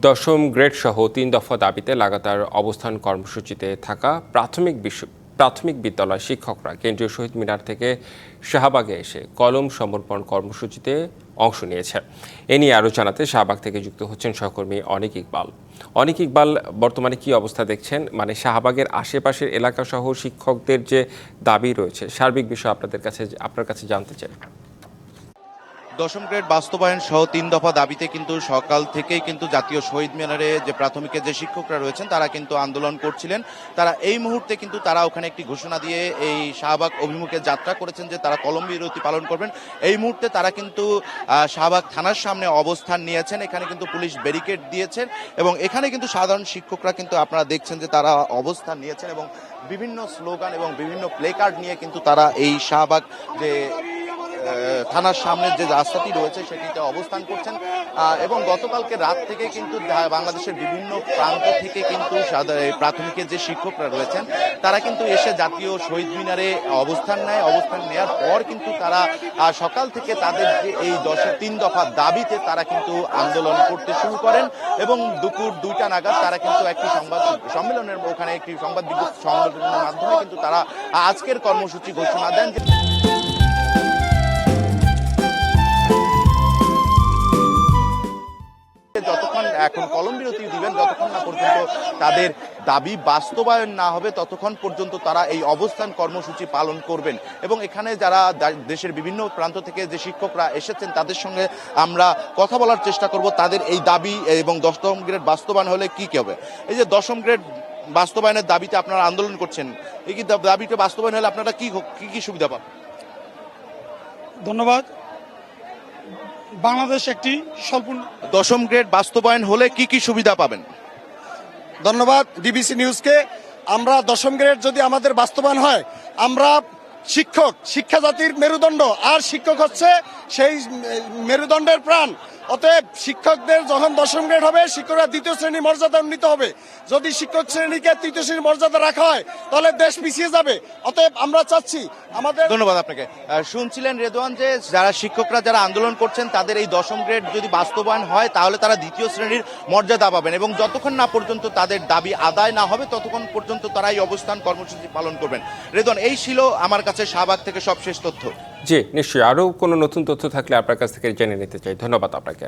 দশম গ্রেড সহ তিন দফা দাবিতে লাগাতার অবস্থান কর্মসূচিতে থাকা প্রাথমিক বিশ্ব প্রাথমিক বিদ্যালয় শিক্ষকরা কেন্দ্রীয় শহীদ মিনার থেকে শাহবাগে এসে কলম সমর্পণ কর্মসূচিতে অংশ নিয়েছে। এ নিয়ে আরও জানাতে শাহবাগ থেকে যুক্ত হচ্ছেন সহকর্মী অনিক ইকবাল। অনিক ইকবাল, বর্তমানে কি অবস্থা দেখছেন? মানে শাহবাগের আশেপাশের এলাকা সহ শিক্ষকদের যে দাবি রয়েছে, সার্বিক বিষয় আপনাদের কাছে, আপনার কাছে জানতে চাই। দশম গ্রেড বাস্তবায়ন সহ তিন দফা দাবিতে কিন্তু সকাল থেকেই কিন্তু জাতীয় শহীদ মিনারে যে প্রাথমিকের যে শিক্ষকরা রয়েছেন, তারা কিন্তু আন্দোলন করছিলেন। তারা এই মুহূর্তে কিন্তু তারা ওখানে একটি ঘোষণা দিয়ে এই শাহবাগ অভিমুখে যাত্রা করেছেন যে তারা কলম বিরতি পালন করবেন। এই মুহূর্তে তারা কিন্তু শাহবাগ থানার সামনে অবস্থান নিয়েছেন। এখানে কিন্তু পুলিশ ব্যারিকেড দিয়েছেন এবং এখানে কিন্তু সাধারণ শিক্ষকরা কিন্তু আপনারা দেখছেন যে তারা অবস্থান নিয়েছেন এবং বিভিন্ন স্লোগান এবং বিভিন্ন প্লে কার্ড নিয়ে কিন্তু তারা এই শাহবাগ যে থানার সামনে যে রাস্তাটি রয়েছে সেটিতে অবস্থান করছেন। এবং গতকালকে রাত থেকে কিন্তু বাংলাদেশের বিভিন্ন প্রান্ত থেকে কিন্তু প্রাথমিকের যে শিক্ষকরা রয়েছেন, তারা কিন্তু এসে জাতীয় শহীদ মিনারে অবস্থান নেয়। অবস্থান নেওয়ার পর কিন্তু তারা সকাল থেকে তাদের যে এই দশের তিন দফা দাবিতে তারা কিন্তু আন্দোলন করতে শুরু করেন এবং দুপুর দুইটা নাগাদ তারা কিন্তু একটি সংবাদ সম্মেলনের ওখানে একটি সংবাদ বিজ্ঞপ্তি সম্মেলনের মাধ্যমে কিন্তু তারা আজকের কর্মসূচি ঘোষণা দেন এখন কলম বিরতি দিবেন যতক্ষণ না পর্যন্ত তাদের দাবি বাস্তবায়ন না হবে, ততক্ষণ পর্যন্ত তারা এই অবস্থান কর্মসূচি পালন করবেন। এবং এখানে যারা দেশের বিভিন্ন প্রান্ত থেকে যে শিক্ষকরা এসেছেন, তাদের সঙ্গে আমরা কথা বলার চেষ্টা করব। তাদের এই দাবি এবং দশম গ্রেড বাস্তবায়ন হলে কি কী হবে? এই যে দশম গ্রেড বাস্তবায়নের দাবিতে আপনারা আন্দোলন করছেন, এই কি দাবিটা বাস্তবায়ন হলে আপনারা কি কি সুবিধা পাবেন? ধন্যবাদ। বাংলাদেশ একটি সম্পূর্ণ দশম গ্রেড বাস্তবায়ন হলে কি কি সুবিধা পাবেন? ধন্যবাদ ডিবিসি নিউজকে। আমরা দশম গ্রেড যদি আমাদের বাস্তবায়ন হয় আমরা শিক্ষক শিক্ষা জাতির মেরুদণ্ড। আর শিক্ষক হচ্ছে সেই মেরুদণ্ডের প্রাণ। অতএব শিক্ষকদের যখন দশম গ্রেড হবে, শিক্ষকরা দ্বিতীয় শ্রেণি মর্যাদা উন্নীত হবে। যদি শিক্ষক শ্রেণীকে তৃতীয় শ্রেণির মর্যাদা রাখা হয়, তাহলে দেশ পিছিয়ে যাবে। অতএব আমরা চাচ্ছি আমাদের ধন্যবাদ আপনাকে। শুনছিলেন রেদওয়ান যে যারা শিক্ষকরা যারা আন্দোলন করছেন, তাদের এই দশম গ্রেড যদি বাস্তবায়ন হয়, তাহলে তারা দ্বিতীয় শ্রেণির মর্যাদা পাবেন এবং যতক্ষণ না পর্যন্ত তাদের দাবি আদায় না হবে, ততক্ষণ পর্যন্ত তারা এই অবস্থান কর্মসূচি পালন করবেন। রেদওয়ান, এই ছিল আমার কাছে শাহবাগ থেকে সবশেষ তথ্য। জি, নিশ্চয়ই। আরও কোনো নতুন তথ্য থাকলে আপনার কাছ থেকে জেনে নিতে চাই। ধন্যবাদ আপনাকে।